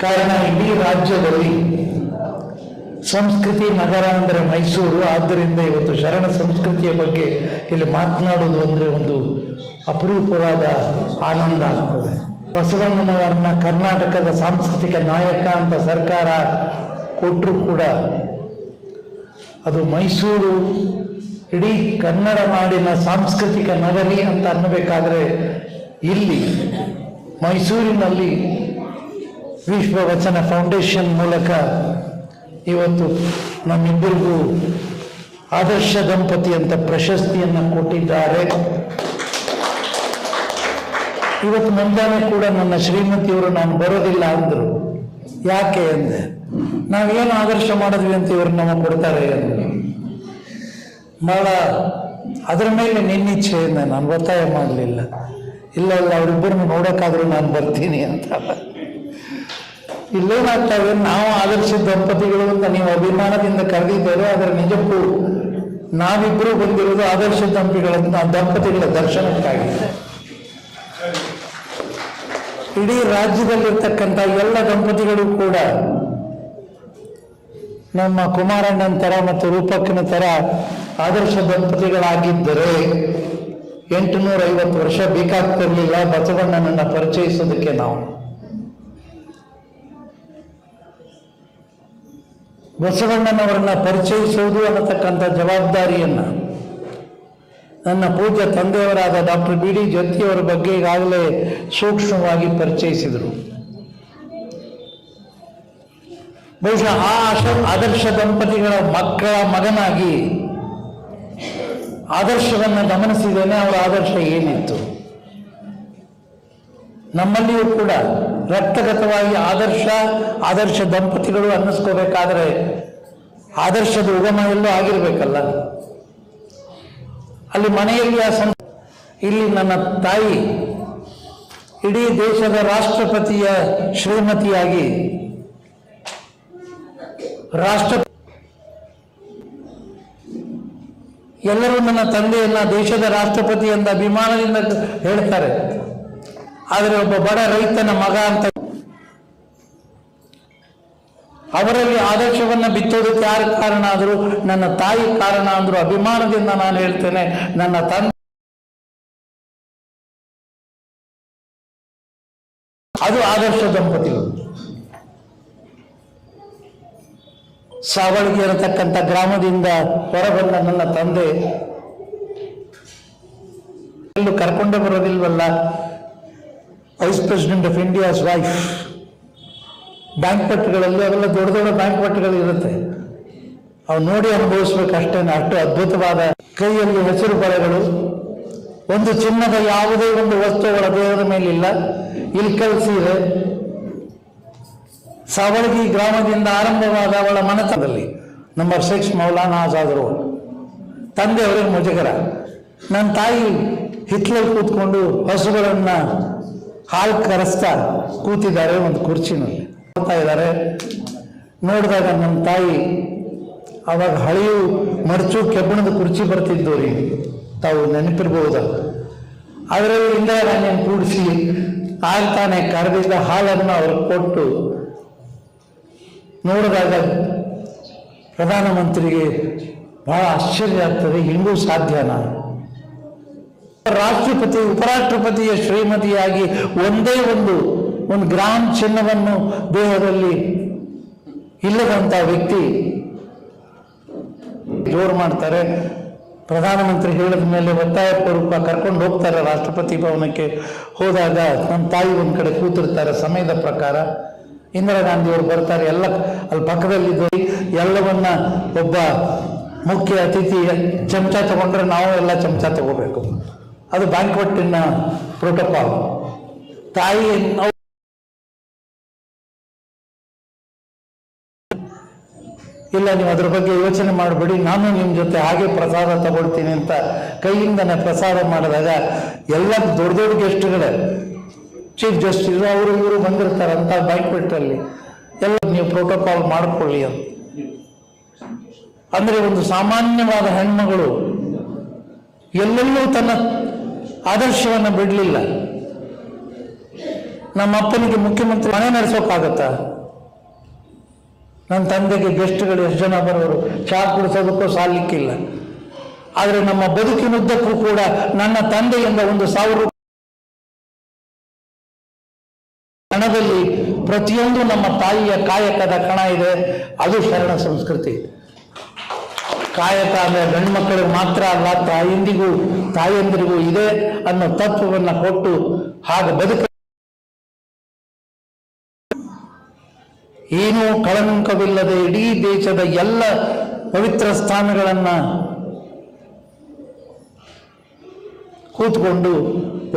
ಕಾರಣ ಇಡೀ ರಾಜ್ಯದಲ್ಲಿ ಸಂಸ್ಕೃತಿ ನಗರ ಅಂದರೆ ಮೈಸೂರು ಆದ್ದರಿಂದ ಇವತ್ತು ಶರಣ ಸಂಸ್ಕೃತಿಯ ಬಗ್ಗೆ ಇಲ್ಲಿ ಮಾತನಾಡೋದು ಅಂದರೆ ಒಂದು ಅಪರೂಪವಾದ ಆನಂದ ಆಗ್ತದೆ. ಬಸವಣ್ಣನವರನ್ನ ಕರ್ನಾಟಕದ ಸಾಂಸ್ಕೃತಿಕ ನಾಯಕ ಅಂತ ಸರ್ಕಾರ ಕೊಟ್ಟರು ಕೂಡ ಅದು ಮೈಸೂರು ಇಡೀ ಕನ್ನಡ ನಾಡಿನ ಸಾಂಸ್ಕೃತಿಕ ನಗರಿ ಅಂತ ಅನ್ನಬೇಕಾದ್ರೆ ಇಲ್ಲಿ ಮೈಸೂರಿನಲ್ಲಿ ವಿಶ್ವ ವಚನ ಫೌಂಡೇಶನ್ ಮೂಲಕ ಇವತ್ತು ನಮ್ಮಿಬ್ಬರಿಗೂ ಆದರ್ಶ ದಂಪತಿ ಅಂತ ಪ್ರಶಸ್ತಿಯನ್ನು ಕೊಟ್ಟಿದ್ದಾರೆ. ಇವತ್ತು ಮುಂಜಾನೆ ಕೂಡ ನನ್ನ ಶ್ರೀಮತಿಯವರು ನಾನು ಬರೋದಿಲ್ಲ ಅಂದರು. ಯಾಕೆ ಅಂದೆ? ನಾವೇನು ಆದರ್ಶ ಮಾಡಿದ್ವಿ ಅಂತ ಇವರು ನಮಗೆ ಕೊಡ್ತಾರೆ ಭಾಳ ಅದರ ಮೇಲೆ ನಿನ್ನಿಚ್ಛೆಯಿಂದ ನಾನು ಒತ್ತಾಯ ಮಾಡಲಿಲ್ಲ. ಇಲ್ಲ ಇಲ್ಲ, ಅವರಿಬ್ಬರನ್ನು ನೋಡೋಕ್ಕಾದ್ರೂ ನಾನು ಬರ್ತೀನಿ ಅಂತ. ಇಲ್ಲೇನಾಗ್ತವೆ ನಾವು ಆದರ್ಶ ದಂಪತಿಗಳು ಅಂತ ನೀವು ಅಭಿಮಾನದಿಂದ ಕರೆದಿದ್ದೇವೆ ಅದರ ನಿಜಕ್ಕೂ ನಾವಿಬ್ಬರು ಬಂದಿರೋದು ಆದರ್ಶ ದಂಪಿಗಳ ದಂಪತಿಗಳ ದರ್ಶನಕ್ಕಾಗಿ. ಇಡೀ ರಾಜ್ಯದಲ್ಲಿರ್ತಕ್ಕಂಥ ಎಲ್ಲ ದಂಪತಿಗಳು ಕೂಡ ನಮ್ಮ ಕುಮಾರಣ್ಣನ ಥರ ಮತ್ತು ರೂಪಕ್ಕನ ಥರ ಆದರ್ಶ ದಂಪತಿಗಳಾಗಿದ್ದರೆ ಎಂಟುನೂರ ಐವತ್ತು ವರ್ಷ ಬೇಕಾಗ್ತಿರಲಿಲ್ಲ ಬಸವಣ್ಣನನ್ನು ಪರಿಚಯಿಸೋದಕ್ಕೆ ನಾವು. ಬಸವಣ್ಣನವರನ್ನ ಪರಿಚಯಿಸುವುದು ಅನ್ನತಕ್ಕಂಥ ಜವಾಬ್ದಾರಿಯನ್ನ ನನ್ನ ಪೂಜ್ಯ ತಂದೆಯವರಾದ ಡಾಕ್ಟರ್ ಬಿ ಡಿ ಜ್ಯೋತಿಯವರ ಬಗ್ಗೆ ಈಗಾಗಲೇ ಸೂಕ್ಷ್ಮವಾಗಿ ಪರಿಚಯಿಸಿದರು. ಬಹುಶಃ ಆ ಆದರ್ಶ ದಂಪತಿಗಳ ಮಕ್ಕಳ ಮಗನಾಗಿ ಆದರ್ಶವನ್ನು ಗಮನಿಸಿದ್ದೇನೆ, ಅವರ ಆದರ್ಶ ಏನಿತ್ತು? ನಮ್ಮಲ್ಲಿಯೂ ಕೂಡ ರಕ್ತಗತವಾಗಿ ಆದರ್ಶ ಆದರ್ಶ ದಂಪತಿಗಳು ಅನ್ನಿಸ್ಕೋಬೇಕಾದ್ರೆ ಆದರ್ಶದ ಉಗಮ ಎಲ್ಲೂ ಆಗಿರ್ಬೇಕಲ್ಲ. ಅಲ್ಲಿ ಮನೆಯಲ್ಲಿ ಆ ಸಂ ಇಲ್ಲಿ ನನ್ನ ತಾಯಿ ಇಡೀ ದೇಶದ ರಾಷ್ಟ್ರಪತಿಯ ಶ್ರೀಮತಿಯಾಗಿ ರಾಷ್ಟ್ರ ಎಲ್ಲರೂ ನನ್ನ ತಂದೆಯನ್ನ ದೇಶದ ರಾಷ್ಟ್ರಪತಿ ಎಂದ ಅಭಿಮಾನದಿಂದ ಹೇಳ್ತಾರೆ. ಆದರೆ ಒಬ್ಬ ಬಡ ರೈತನ ಮಗ ಅಂತ ಅವರಲ್ಲಿ ಆದರ್ಶವನ್ನ ಬಿತ್ತೋದಕ್ಕೆ ಯಾರು ಕಾರಣ ಆದರೂ, ನನ್ನ ತಾಯಿ ಕಾರಣ ಅಂದ್ರು, ಅಭಿಮಾನದಿಂದ ನಾನು ಹೇಳ್ತೇನೆ, ನನ್ನ ತಂದೆ ಅದು ಆದರ್ಶ ದಂಪತಿಗಳು ಸಾವಳಿಗೆ ಇರತಕ್ಕಂಥ ಗ್ರಾಮದಿಂದ ಹೊರಬಂದ ನನ್ನ ತಂದೆ, ಎಲ್ಲೂ ಕರ್ಕೊಂಡೇ ಬರೋದಿಲ್ವಲ್ಲ? Vice president of India's wife ಬ್ಯಾಂಕ್ವೆಟ್ಗಳಲ್ಲಿ ಅವೆಲ್ಲ ದೊಡ್ಡ ದೊಡ್ಡ ಬ್ಯಾಂಕ್ವೆಟ್ಗಳಿರುತ್ತೆ ಅವು ನೋಡಿ ಅನುಭವಿಸ್ಬೇಕಷ್ಟೇ ಅಷ್ಟು ಅದ್ಭುತವಾದ ಕೈಯಲ್ಲಿ ಹೆಸರು ಬಳೆಗಳು. ಒಂದು ಚಿನ್ನದ ಯಾವುದೇ ಒಂದು ವಸ್ತುಗಳ ದೇಹದ ಮೇಲಿಲ್ಲ. ಇಲ್ಕಲ್ ಇದೆ. ಸಾವಳಗಿ ಗ್ರಾಮದಿಂದ ಆರಂಭವಾದ ಅವಳ ಮನೆತನದಲ್ಲಿ ನಂಬರ್ ಸಿಕ್ಸ್ ಮೌಲಾನಾ ಆಜಾದರು ತಂದೆ ಅವರಿಗೆ ಮುಜಗರ. ನನ್ನ ತಾಯಿ ಹಿತ್ಲಲ್ಲಿ ಕೂತ್ಕೊಂಡು ಹಸುಗಳನ್ನ ಹಾಲು ಕರೆಸ್ತಾ ಕೂತಿದ್ದಾರೆ ಒಂದು ಕುರ್ಚಿನಲ್ಲಿ. ನೋಡ್ತಾ ಇದ್ದಾರೆ. ನೋಡಿದಾಗ ನಮ್ಮ ತಾಯಿ ಅವಾಗ ಹಳೆಯು ಮಡಚು ಕೆಬ್ಬಣದ ಕುರ್ಚಿ ಬರ್ತಿದ್ದು ರೀ. ತಾವು ನೆನಪಿರ್ಬೋದು? ಅದರಲ್ಲಿ ನಾನು ಕೂಡಿಸಿ ತಾನೇ ಕರೆದಿದ್ದ ಹಾಲನ್ನು ಅವ್ರಿಗೆ ಕೊಟ್ಟು ನೋಡಿದಾಗ ಪ್ರಧಾನಮಂತ್ರಿಗೆ ಬಹಳ ಆಶ್ಚರ್ಯ ಆಗ್ತದೆ, ಹಿಂಗೂ ಸಾಧ್ಯನಾ? ರಾಷ್ಟ್ರಪತಿ, ಉಪರಾಷ್ಟ್ರಪತಿಯ ಶ್ರೀಮತಿಯಾಗಿ ಒಂದೇ ಒಂದು ಒಂದು ಗ್ರಾಮ್ ಚಿನ್ನವನ್ನು ದೇಹದಲ್ಲಿ ಇಲ್ಲದಂತ ವ್ಯಕ್ತಿ ಜೋರು ಮಾಡ್ತಾರೆ. ಪ್ರಧಾನಮಂತ್ರಿ ಹೇಳಿದ ಮೇಲೆ ಒತ್ತಾಯ ಒತ್ತಾಯಪೂರ್ವಕ ಕರ್ಕೊಂಡು ಹೋಗ್ತಾರೆ ರಾಷ್ಟ್ರಪತಿ ಭವನಕ್ಕೆ. ಹೋದಾಗ ನಮ್ಮ ತಾಯಿ ಒಂದು ಕಡೆ ಕೂತಿರ್ತಾರೆ ಸಮಯದ ಪ್ರಕಾರ. ಇಂದಿರಾ ಗಾಂಧಿಯವರು ಬರ್ತಾರೆ, ಎಲ್ಲ ಅಲ್ಲಿ ಪಕ್ಕದಲ್ಲಿದ್ದು ಎಲ್ಲವನ್ನ ಒಬ್ಬ ಮುಖ್ಯ ಅತಿಥಿ ಚಮಚ ತಗೊಂಡ್ರೆ ನಾವು ಎಲ್ಲ ಚಮಚ ತಗೋಬೇಕು. ಅದು ಬ್ಯಾಂಕ್ವಟ್ಟಿನ ಪ್ರೋಟೋಕಾಲ್ ತಾಯಿ ಇಲ್ಲ, ನೀವು ಅದ್ರ ಬಗ್ಗೆ ಯೋಚನೆ ಮಾಡಬೇಡಿ, ನಾನು ನಿಮ್ಮ ಜೊತೆ ಹಾಗೆ ಪ್ರಸಾದ ತಗೊಳ್ತೀನಿ ಅಂತ ಕೈಯಿಂದನೇ ಪ್ರಸಾದ ಮಾಡಿದಾಗ ಎಲ್ಲ ದೊಡ್ಡ ದೊಡ್ಡ ಗೆಸ್ಟ್ಗಳೇ ಚೀಫ್ ಜಸ್ಟಿಸ್ ಅವರು ಇವರು ಬಂದಿರ್ತಾರೆ ಅಂತ ಬ್ಯಾಂಕ್ವೆಟ್ಟಲ್ಲಿ ಎಲ್ಲ ನೀವು ಪ್ರೋಟೋಕಾಲ್ ಮಾಡಿಕೊಳ್ಳಿ ಅಂತ. ಅಂದರೆ ಒಂದು ಸಾಮಾನ್ಯವಾದ ಹೆಣ್ಮಗಳು ಎಲ್ಲೆಲ್ಲೂ ತನ್ನ ಆದರ್ಶವನ್ನು ಬಿಡಲಿಲ್ಲ. ನಮ್ಮ ಅಪ್ಪನಿಗೆ ಮುಖ್ಯಮಂತ್ರಿ ಮನೆ ನಡೆಸೋಕ್ಕಾಗತ್ತಾ? ನನ್ನ ತಂದೆಗೆ ಗೆಸ್ಟ್ಗಳು ಎಷ್ಟು ಜನ ಬರೋರು, ಚಹಾ ಕುಡಿಸೋದಕ್ಕೂ ಸಾಲಿಕ್ಕಿಲ್ಲ. ಆದರೆ ನಮ್ಮ ಬದುಕಿನುದ್ದಕ್ಕೂ ಕೂಡ ನನ್ನ ತಂದೆಯಿಂದ ಒಂದು ಸಾವಿರ ಹಣದಲ್ಲಿ ಪ್ರತಿಯೊಂದು ನಮ್ಮ ತಾಯಿಯ ಕಾಯಕದ ಕಣ ಇದೆ. ಅದು ಶರಣ ಸಂಸ್ಕೃತಿ. ಕಾಯಕ ಅಂದರೆ ಗಂಡ್ಮಕ್ಕಳಿಗೆ ಮಾತ್ರ ಅಲ್ಲ, ತಾಯಿಂದಿಗೂ, ತಾಯಂದಿರಿಗೂ ಇದೆ ಅನ್ನೋ ತತ್ವವನ್ನು ಕೊಟ್ಟು ಹಾಗೆ ಬದುಕ ಏನೂ ಕಳಂಕವಿಲ್ಲದೆ ಇಡೀ ದೇಶದ ಎಲ್ಲ ಪವಿತ್ರ ಸ್ಥಾನಗಳನ್ನ ಕೂತ್ಕೊಂಡು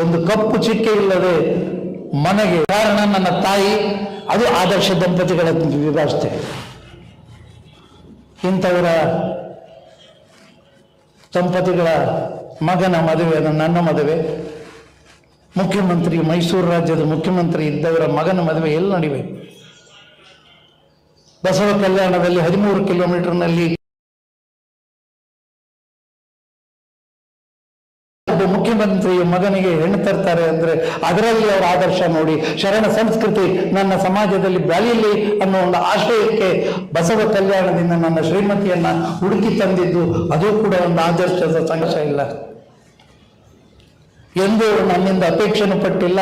ಒಂದು ಕಪ್ಪು ಚಿಕ್ಕೆ ಇಲ್ಲದೆ ಮನೆಗೆ ಕಾರಣ ನನ್ನ ತಾಯಿ, ಅದು ಆದರ್ಶ ದಂಪತಿಗಳ ವ್ಯವಸ್ಥೆ ಇಂಥವರ ದಂಪತಿಗಳ ಮಗನ ಮದುವೆ ನನ್ನ ಮದುವೆ. ಮುಖ್ಯಮಂತ್ರಿ, ಮೈಸೂರು ರಾಜ್ಯದ ಮುಖ್ಯಮಂತ್ರಿ ಇದ್ದವರ ಮಗನ ಮದುವೆ ಎಲ್ಲಿ ನಡೆಯಬೇಕು ಬಸವ ಕಲ್ಯಾಣದಲ್ಲಿ ಹದಿಮೂರು ಕಿಲೋಮೀಟರ್ನಲ್ಲಿ ಒಬ್ಬ ಮುಖ್ಯಮಂತ್ರಿಯ ಮಗನಿಗೆ ಹೆಣ್ಣು ತರ್ತಾರೆ ಅಂದ್ರೆ ಅದರಲ್ಲಿ ಅವರ ಆದರ್ಶ ನೋಡಿ, ಶರಣ ಸಂಸ್ಕೃತಿ ನನ್ನ ಸಮಾಜದಲ್ಲಿ ಬೆಳೆಯಲಿ ಅನ್ನೋ ಒಂದು ಆಶಯಕ್ಕೆ ಬಸವ ಕಲ್ಯಾಣದಿಂದ ನನ್ನ ಶ್ರೀಮತಿಯನ್ನ ಹುಡುಕಿ ತಂದಿದ್ದು, ಅದು ಕೂಡ ಒಂದು ಆದರ್ಶದ ಸಂಘರ್ಷ ಇಲ್ಲ. ಎಂದೂ ನನ್ನಿಂದ ಅಪೇಕ್ಷೆನೂ ಪಟ್ಟಿಲ್ಲ.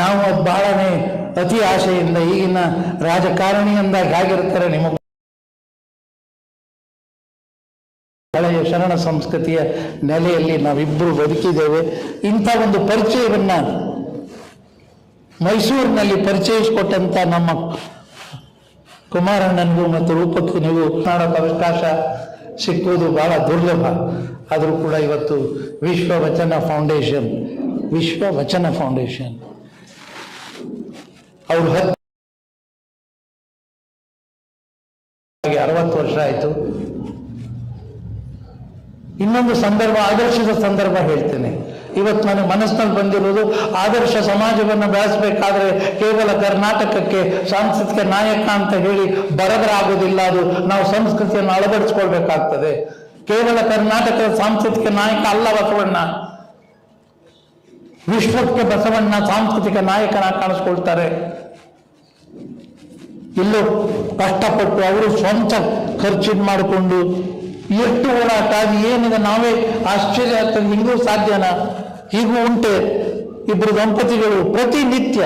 ನಾವು ಬಹಳನೇ ಅತಿ ಆಶೆಯಿಂದ ಈಗಿನ ರಾಜಕಾರಣಿಯಿಂದ ಹೇಗಿರ್ತಾರೆ ನಿಮ್ಮ ಹಳೆಯ ಶರಣ ಸಂಸ್ಕೃತಿಯ ನೆಲೆಯಲ್ಲಿ ನಾವಿಬ್ಬರು ಬದುಕಿದ್ದೇವೆ. ಇಂಥ ಒಂದು ಪರಿಚಯವನ್ನ ಮೈಸೂರಿನಲ್ಲಿ ಪರಿಚಯಿಸಿಕೊಟ್ಟಂತ ನಮ್ಮ ಕುಮಾರಣ್ಣನಿಗೂ ಮತ್ತು ರೂಪಕ್ಕೆ ನೀವು ಕಾಣಕ್ಕೆ ಅವಕಾಶ ಸಿಕ್ಕುವುದು ಬಹಳ ದುರ್ಲಭ. ಆದರೂ ಕೂಡ ಇವತ್ತು ವಿಶ್ವ ವಚನ ಫೌಂಡೇಶನ್ ವಿಶ್ವ ವಚನ ಫೌಂಡೇಶನ್ ಅವರು ಹತ್ತು ಅರವತ್ತು ವರ್ಷ ಆಯಿತು. ಇನ್ನೊಂದು ಸಂದರ್ಭ, ಆದರ್ಶದ ಸಂದರ್ಭ ಹೇಳ್ತೇನೆ. ಇವತ್ತು ನನಗೆ ಮನಸ್ಸಿನಲ್ಲಿ ಬಂದಿರೋದು ಆದರ್ಶ ಸಮಾಜವನ್ನು ಬೆಳೆಸಬೇಕಾದ್ರೆ ಕೇವಲ ಕರ್ನಾಟಕಕ್ಕೆ, ಸಾಂಸ್ಕೃತಿಕ ನಾಯಕ ಅಂತ ಹೇಳಿ ಬರದರಾಗುವುದಿಲ್ಲ ಅದು. ನಾವು ಸಂಸ್ಕೃತಿಯನ್ನು ಅಳವಡಿಸ್ಕೊಳ್ಬೇಕಾಗ್ತದೆ. ಕೇವಲ ಕರ್ನಾಟಕದ ಸಾಂಸ್ಕೃತಿಕ ನಾಯಕ ಅಲ್ಲ ಬಸವಣ್ಣ. ವಿಶ್ವಕ್ಕೆ ಬಸವಣ್ಣ ಸಾಂಸ್ಕೃತಿಕ ನಾಯಕನ ಕಾಣಿಸ್ಕೊಳ್ತಾರೆ. ಇಲ್ಲೂ ಕಷ್ಟಪಟ್ಟು ಅವರು ಸ್ವಂತ ಖರ್ಚು ಮಾಡಿಕೊಂಡು ಎಷ್ಟು ಓಡಾಟ ಅದು ಏನಿದೆ ನಾವೇ ಆಶ್ಚರ್ಯ ಆಗ್ತದೆ, ಹಿಂಗೂ ಸಾಧ್ಯನಾ? ಹೀಗೂ ಉಂಟೆ. ಇಬ್ಬರು ದಂಪತಿಗಳು ಪ್ರತಿನಿತ್ಯ.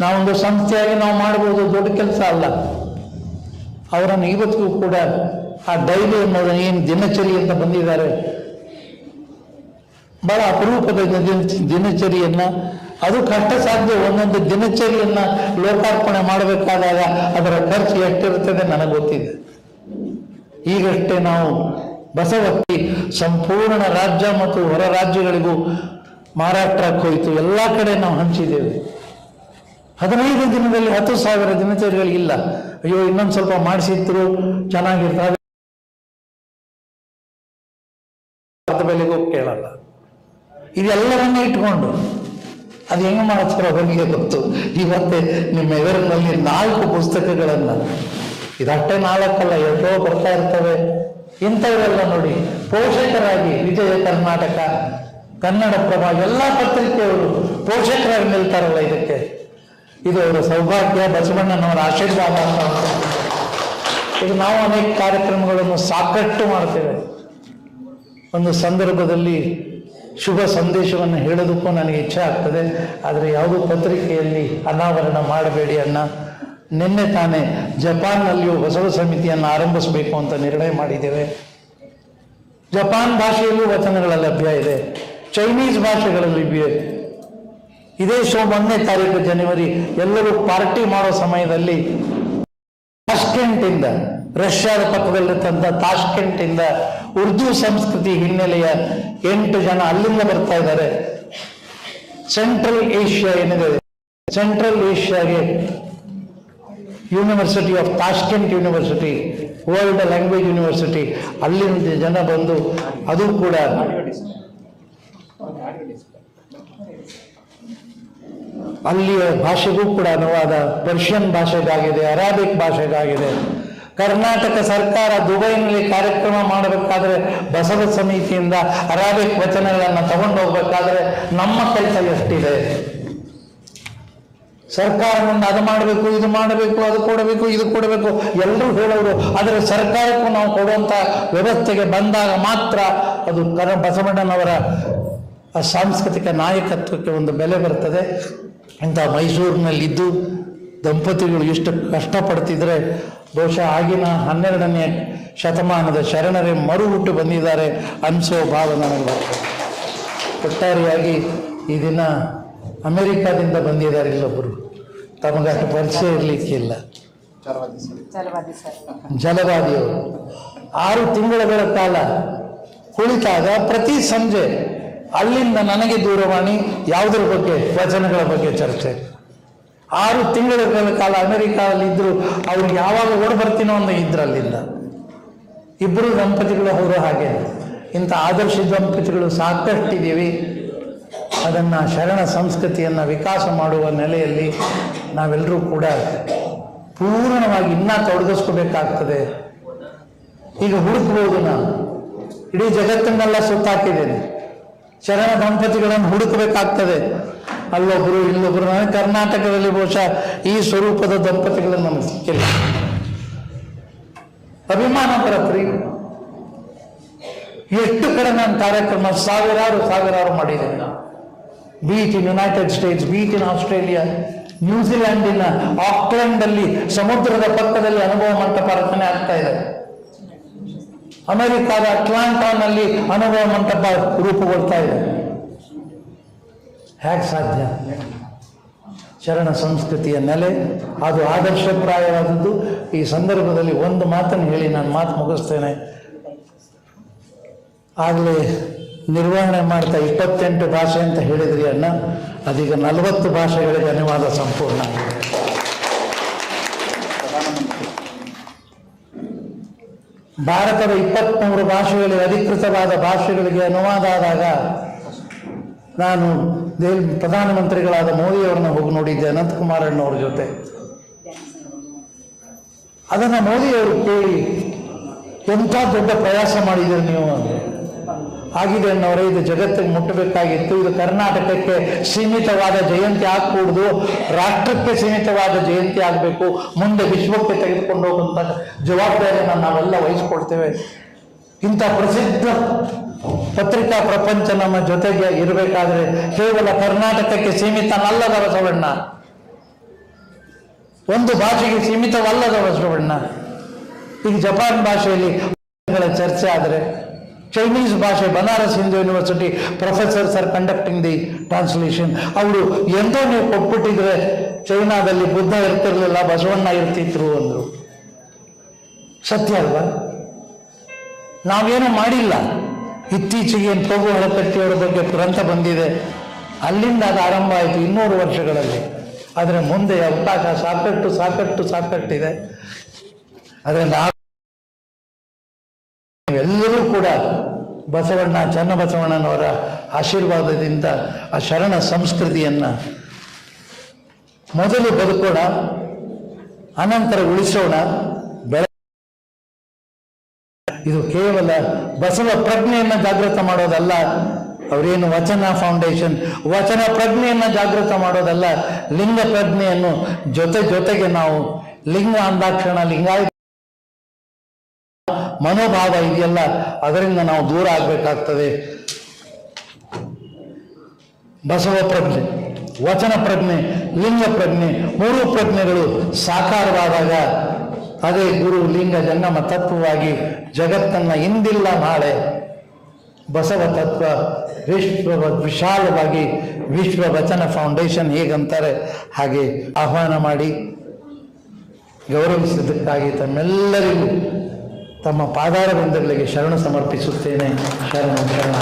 ನಾವೊಂದು ಸಂಸ್ಥೆಯಾಗಿ ನಾವು ಮಾಡ್ಬೋದು ದೊಡ್ಡ ಕೆಲಸ ಅಲ್ಲ. ಅವರನ್ನು ಇವತ್ತಿಗೂ ಕೂಡ ಆ ಡೈಲಿ ಅನ್ನೋದು ಏನು ದಿನಚರಿ ಅಂತ ಬಂದಿದ್ದಾರೆ. ಬಹಳ ಅಪರೂಪದ ದಿನ- ದಿನಚರಿಯನ್ನ. ಅದು ಕಷ್ಟ ಸಾಧ್ಯ, ಒಂದೊಂದು ದಿನಚರಿಯನ್ನ ಲೋಕಾರ್ಪಣೆ ಮಾಡಬೇಕಾದಾಗ ಅದರ ಖರ್ಚು ಎಷ್ಟಿರುತ್ತದೆ ನನಗೆ ಗೊತ್ತಿದೆ. ಈಗಷ್ಟೇ ನಾವು ಬಸವತ್ತಿ ಸಂಪೂರ್ಣ ರಾಜ್ಯ ಮತ್ತು ಹೊರ ರಾಜ್ಯಗಳಿಗೂ ಮಹಾರಾಷ್ಟ್ರಕ್ಕೆ ಹೋಯಿತು. ಎಲ್ಲ ಕಡೆ ನಾವು ಹಂಚಿದ್ದೇವೆ. ಹದಿನೈದು ದಿನದಲ್ಲಿ, ಹತ್ತು ಸಾವಿರ ದಿನಚರಿಗಳಿಲ್ಲ ಅಯ್ಯೋ, ಇನ್ನೊಂದು ಸ್ವಲ್ಪ ಮಾಡಿಸಿದ್ರು ಚೆನ್ನಾಗಿರ್ತದೆ ಬೆಲೆಗೂ ಕೇಳಲ್ಲ. ಇದೆಲ್ಲವನ್ನೇ ಇಟ್ಕೊಂಡು, ಅದು ಹೆಂಗೆ ಮಾಡ್ತಾರೋ ಅವರಿಗೆ ಗೊತ್ತು. ಇವತ್ತೇ ನಿಮ್ಮ ಎದುರಿನಲ್ಲಿ ನಾಲ್ಕು ಪುಸ್ತಕಗಳನ್ನ ಇದಷ್ಟೇ ನಾಲ್ಕಲ್ಲ, ಎಷ್ಟೋ ಬರ್ತಾ ಇರ್ತವೆ. ಇಂಥವರೆಲ್ಲ ನೋಡಿ, ಪೋಷಕರಾಗಿ ವಿಜಯ ಕರ್ನಾಟಕ, ಕನ್ನಡಪ್ರಭ, ಎಲ್ಲ ಪತ್ರಿಕೆಯವರು ಪೋಷಕರಾಗಿ ನಿಲ್ತಾರಲ್ಲ ಇದಕ್ಕೆ. ಇದು ಅವರ ಸೌಭಾಗ್ಯ, ಬಸವಣ್ಣನವರ ಆಶೀರ್ವಾದ ಅಂತ ಇದು ನಾವು ಅನೇಕ ಕಾರ್ಯಕ್ರಮಗಳನ್ನು ಸಾಕಷ್ಟು ಮಾಡ್ತೇವೆ ಒಂದು ಸಂದರ್ಭದಲ್ಲಿ ಶುಭ ಸಂದೇಶವನ್ನು ಹೇಳೋದಕ್ಕೂ ನನಗೆ ಇಚ್ಛೆ ಆಗ್ತದೆ. ಆದರೆ ಯಾವುದೋ ಪತ್ರಿಕೆಯಲ್ಲಿ ಅನಾವರಣ ಮಾಡಬೇಡಿ ಅಣ್ಣ ನಿನ್ನೆ ತಾನೇ ಜಪಾನ್ನಲ್ಲಿಯೂ ಬಸವ ಸಮಿತಿಯನ್ನು ಆರಂಭಿಸಬೇಕು ಅಂತ ನಿರ್ಣಯ ಮಾಡಿದ್ದೇವೆ. ಜಪಾನ್ ಭಾಷೆಯಲ್ಲೂ ವಚನಗಳ ಲಭ್ಯ ಇದೆ. ಚೈನೀಸ್ ಭಾಷೆಗಳಲ್ಲಿ ಇದೆ. ಇದೇ ಶೋ ಒಂದನೇ ತಾರೀಕು ಜನವರಿ ಎಲ್ಲರೂ ಪಾರ್ಟಿ ಮಾಡೋ ಸಮಯದಲ್ಲಿ ತಾಷ್ಕೆಂಟಿಂದ ರಷ್ಯಾದ ಪಕ್ಕದಲ್ಲಿರ್ತಂಥ ತಾಷ್ಕೆಂಟಿಂದ ಉರ್ದು ಸಂಸ್ಕೃತಿ ಹಿನ್ನೆಲೆಯ ಎಂಟು ಜನ ಅಲ್ಲಿಂದ ಬರ್ತಾ ಇದ್ದಾರೆ. ಸೆಂಟ್ರಲ್ ಏಷ್ಯಾ ಏನಿದೆ? Central ಏಷ್ಯಾಗೆ university of Tashkent university world language university ಅಲ್ಲಿಂದ ಜನ ಬಂದು ಅದು ಕೂಡ ಅಲ್ಲಿಯ ಭಾಷೆಗೂ ಕೂಡ ಅನುವಾದ ಪರ್ಷಿಯನ್ ಭಾಷೆಗಾಗಿದೆ ಅರಾಬಿಕ್ ಭಾಷೆಗಾಗಿದೆ. ಕರ್ನಾಟಕ ಸರ್ಕಾರ ದುಬೈನಲ್ಲಿ ಕಾರ್ಯಕ್ರಮ ಮಾಡಬೇಕಾದ್ರೆ ಬಸವ ಸಮಿತಿಯಿಂದ ಅರಾಬಿಕ್ ವಚನಗಳನ್ನು ತಗೊಂಡು ಹೋಗ್ಬೇಕಾದ್ರೆ ನಮ್ಮ ಕೆಲಸ ಎಷ್ಟಿದೆ ಸರ್ಕಾರದಿಂದ ಅದು ಮಾಡಬೇಕು, ಇದು ಮಾಡಬೇಕು, ಅದು ಕೊಡಬೇಕು, ಇದು ಕೊಡಬೇಕು, ಎಲ್ಲರೂ ಹೇಳೋರು, ಆದರೆ ಸರ್ಕಾರಕ್ಕೂ ನಾವು ಕೊಡುವಂಥ ವ್ಯವಸ್ಥೆಗೆ ಬಂದಾಗ ಮಾತ್ರ ಅದು ಕರ ಬಸವಣ್ಣನವರ ಸಾಂಸ್ಕೃತಿಕ ನಾಯಕತ್ವಕ್ಕೆ ಒಂದು ಬೆಲೆ ಬರ್ತದೆ. ಇಂಥ ಮೈಸೂರಿನಲ್ಲಿದ್ದು ದಂಪತಿಗಳು ಎಷ್ಟು ಕಷ್ಟಪಡ್ತಿದ್ರೆ, ಬಹುಶಃ ಆಗಿನ ಹನ್ನೆರಡನೇ ಶತಮಾನದ ಶರಣರೇ ಮರು ಹುಟ್ಟು ಬಂದಿದ್ದಾರೆ ಅನಿಸೋ ಭಾವ ನನಗೆ ಒಟ್ಟಾರೆಯಾಗಿ ಈ ದಿನ ಅಮೆರಿಕಾದಿಂದ ಬಂದಿದ್ದಾರೆ ಇಲ್ಲೊಬ್ಬರು ತಮಗ ಪರಿಚಯ ಇರಲಿಕ್ಕಿಲ್ಲ ಜಲವಾದಿಯವರು. ಆರು ತಿಂಗಳ ಕಾಲ ಕುಳಿತಾಗ ಪ್ರತಿ ಸಂಜೆ ಅಲ್ಲಿಂದ ನನಗೆ ದೂರವಾಣಿ ಯಾವುದರ ಬಗ್ಗೆ, ವಚನಗಳ ಬಗ್ಗೆ ಚರ್ಚೆ. ಆರು ತಿಂಗಳ ಕಾಲ ಅಮೆರಿಕಾದಲ್ಲಿ ಇದ್ರು, ಅವ್ರು ಯಾವಾಗ ಓಡ್ ಬರ್ತೀನೋ ಅನ್ನೋ ಇದ್ರು ಅಲ್ಲಿಂದ ಇಬ್ಬರು ದಂಪತಿಗಳು ಅವರು ಹಾಗೆ. ಇಂಥ ಆದರ್ಶ ದಂಪತಿಗಳು ಸಾಕಷ್ಟಿದ್ದೀವಿ. ಅದನ್ನು ಶರಣ ಸಂಸ್ಕೃತಿಯನ್ನು ವಿಕಾಸ ಮಾಡುವ ನೆಲೆಯಲ್ಲಿ ನಾವೆಲ್ಲರೂ ಕೂಡ ಪೂರ್ಣವಾಗಿ ಇನ್ನೂ ತೊಡಗಿಸ್ಕೋಬೇಕಾಗ್ತದೆ. ಈಗ ಹುಡುಕ್ಬೋದು ನಾನು ಇಡೀ ಜಗತ್ತನ್ನೆಲ್ಲ ಸುತ್ತಾಕಿದ್ದೇನೆ. ಶರಣ ದಂಪತಿಗಳನ್ನು ಹುಡುಕಬೇಕಾಗ್ತದೆ. ಅಲ್ಲೊಬ್ರು ಇಲ್ಲೊಬ್ಬರು ನನಗೆ ಕರ್ನಾಟಕದಲ್ಲಿ ಬಹುಶಃ ಈ ಸ್ವರೂಪದ ದಂಪತಿಗಳನ್ನು ನಮಗೆ ಸಿಕ್ಕಿಲ್ಲ. ಅಭಿಮಾನ ಬರತ್ರಿ ಎಷ್ಟು ಕಡೆ ನಾನು ಕಾರ್ಯಕ್ರಮ ಸಾವಿರಾರು ಸಾವಿರಾರು ಮಾಡಿದ್ದೇನೆ. ನಾನು beat in United States beat in Australia ನ್ಯೂಜಿಲ್ಯಾಂಡಿನ Auckland ಅಲ್ಲಿ ಸಮುದ್ರದ ಪಕ್ಕದಲ್ಲಿ ಅನುಭವ ಮಂಟಪ ರಚನೆ ಆಗ್ತಾ ಇದೆ. ಅಮೆರಿಕಾದ ಅಟ್ಲಾಂಟಾನಲ್ಲಿ ಅನುಭವ ಮಂಟಪ ರೂಪುಗೊಳ್ತಾ ಇದೆ. ಹೇಗೆ ಸಾಧ್ಯ? ಶರಣ ಸಂಸ್ಕೃತಿಯ ನೆಲೆ, ಅದು ಆದರ್ಶಪ್ರಾಯವಾದದ್ದು. ಈ ಸಂದರ್ಭದಲ್ಲಿ ಒಂದು ಮಾತನ್ನು ಹೇಳಿ, ನಾನು ಮಾತು ಮುಗಿಸ್ತೇನೆ. ಆಗಲೇ ನಿರ್ವಹಣೆ ಮಾಡ್ತಾ ಇಪ್ಪತ್ತೆಂಟು ಭಾಷೆ ಅಂತ ಹೇಳಿದ್ರಿ ಅಣ್ಣ. ಅದೀಗ ನಲವತ್ತು ಭಾಷೆಗಳಿಗೆ ಅನುವಾದ ಸಂಪೂರ್ಣ ಭಾರತದ ಇಪ್ಪತ್ತ್ಮೂರು ಭಾಷೆಗಳಿಗೆ ಅಧಿಕೃತವಾದ ಭಾಷೆಗಳಿಗೆ ಅನುವಾದ ಆದಾಗ ನಾನು ದೇಲ್ ಪ್ರಧಾನಮಂತ್ರಿಗಳಾದ ಮೋದಿಯವರನ್ನ ಹೋಗಿ ನೋಡಿದ್ದೆ ಅನಂತಕುಮಾರಣ್ಣವ್ರ ಜೊತೆ. ಅದನ್ನು ಮೋದಿಯವರು ಕೇಳಿ ಎಂಥ ದೊಡ್ಡ ಪ್ರಯಾಸ ಮಾಡಿದ್ದೀರಿ ನೀವು ಆಗಿದೆ ಅನ್ನೋರೇ, ಇದು ಜಗತ್ತಿಗೆ ಮುಟ್ಟಬೇಕಾಗಿತ್ತು. ಇದು ಕರ್ನಾಟಕಕ್ಕೆ ಸೀಮಿತವಾದ ಜಯಂತಿ ಆಗ್ಕೂಡ್ದು ರಾಷ್ಟ್ರಕ್ಕೆ ಸೀಮಿತವಾದ ಜಯಂತಿ ಆಗಬೇಕು. ಮುಂದೆ ವಿಶ್ವಕ್ಕೆ ತೆಗೆದುಕೊಂಡು ಹೋಗುವಂಥ ಜವಾಬ್ದಾರಿಯನ್ನು ನಾವೆಲ್ಲ ವಹಿಸಿಕೊಡ್ತೇವೆ ಇಂಥ ಪ್ರಸಿದ್ಧ ಪತ್ರಿಕಾ ಪ್ರಪಂಚ ನಮ್ಮ ಜೊತೆಗೆ ಇರಬೇಕಾದ್ರೆ ಕೇವಲ ಕರ್ನಾಟಕಕ್ಕೆ ಸೀಮಿತನಲ್ಲದ ಬಸವಣ್ಣ ಒಂದು ಭಾಷೆಗೆ ಸೀಮಿತವಲ್ಲದ ಬಸವಣ್ಣ ಈಗ ಜಪಾನ್ ಭಾಷೆಯಲ್ಲಿ ಚರ್ಚೆ ಆದರೆ ಚೈನೀಸ್ ಭಾಷೆ Banaras Hindu University professors are conducting the translation ಅವರು ಎಂದೋ ನೀವು ಕೊಟ್ಬಿಟ್ಟಿದ್ರೆ ಚೈನಾದಲ್ಲಿ ಬುದ್ಧ ಇರ್ತಿರ್ಲಿಲ್ಲ, ಬಸವಣ್ಣ ಇರ್ತಿದ್ರು ಅಂದರು. ಸತ್ಯ ಅಲ್ವಾ? ನಾವೇನು ಮಾಡಿಲ್ಲ. ಇತ್ತೀಚೆಗೆ ಪ್ರಭು ಹಳಕಟ್ಟಿಯವರ ಬಗ್ಗೆ ಗ್ರಂಥ ಬಂದಿದೆ. ಅಲ್ಲಿಂದ ಅದು ಆರಂಭ ಆಯಿತು ಇನ್ನೂರು ವರ್ಷಗಳಲ್ಲಿ. ಆದರೆ ಮುಂದೆ ಅವಕಾಶ ಸಾಕಷ್ಟು ಸಾಕಷ್ಟು, ಸಾಕಷ್ಟಿದೆ. ಅದರಿಂದ ಆ- ಎಲ್ಲರೂ ಕೂಡ ಬಸವಣ್ಣ, ಚನ್ನಬಸವಣ್ಣನವರ ಆಶೀರ್ವಾದದಿಂದ ಆ ಶರಣ ಸಂಸ್ಕೃತಿಯನ್ನು ಮೊದಲು ಬದುಕೋಣ, ಅನಂತರ ಉಳಿಸೋಣ ಇದು ಕೇವಲ ಬಸವ ಪ್ರಜ್ಞೆಯನ್ನು ಜಾಗೃತ ಮಾಡೋದಲ್ಲ, ಅವರೇನು ವಚನ ಫೌಂಡೇಶನ್ ವಚನ ಪ್ರಜ್ಞೆಯನ್ನು ಜಾಗೃತ ಮಾಡೋದಲ್ಲ, ಲಿಂಗ ಪ್ರಜ್ಞೆಯನ್ನು ಜೊತೆ ಜೊತೆಗೆ ನಾವು ಲಿಂಗ ಅಂದಾಕ್ಷಣ, ಲಿಂಗಾಯತ ಮನೋಭಾವ ಇದೆಯಲ್ಲ, ಅದರಿಂದ ನಾವು ದೂರ ಆಗಬೇಕಾಗ್ತದೆ. ಬಸವ ಪ್ರಜ್ಞೆ, ವಚನ ಪ್ರಜ್ಞೆ, ಲಿಂಗ ಪ್ರಜ್ಞೆ, ಮೂರು ಪ್ರಜ್ಞೆಗಳು ಸಾಕಾರವಾದಾಗ ಅದೇ ಗುರು ಲಿಂಗ ಜಂಗಮ ತತ್ವವಾಗಿ ಜಗತ್ತನ್ನ ಇಂದಿಲ್ಲ ನಾಳೆ. ಬಸವ ತತ್ವ ವಿಶ್ವ ವಿಶಾಲವಾಗಿ ವಿಶ್ವ ವಚನ ಫೌಂಡೇಶನ್ ಹೇಗಂತಾರೆ ಹಾಗೆ ಆಹ್ವಾನ ಮಾಡಿ ಗೌರವಿಸಿದ್ದಕ್ಕಾಗಿ ತಮ್ಮೆಲ್ಲರಿಗೂ ತಮ್ಮ ಪಾದಾರ ಬಂಧಗಳಿಗೆ ಶರಣ ಸಮರ್ಪಿಸುತ್ತೇನೆ. ಶರಣ ಶರಣ.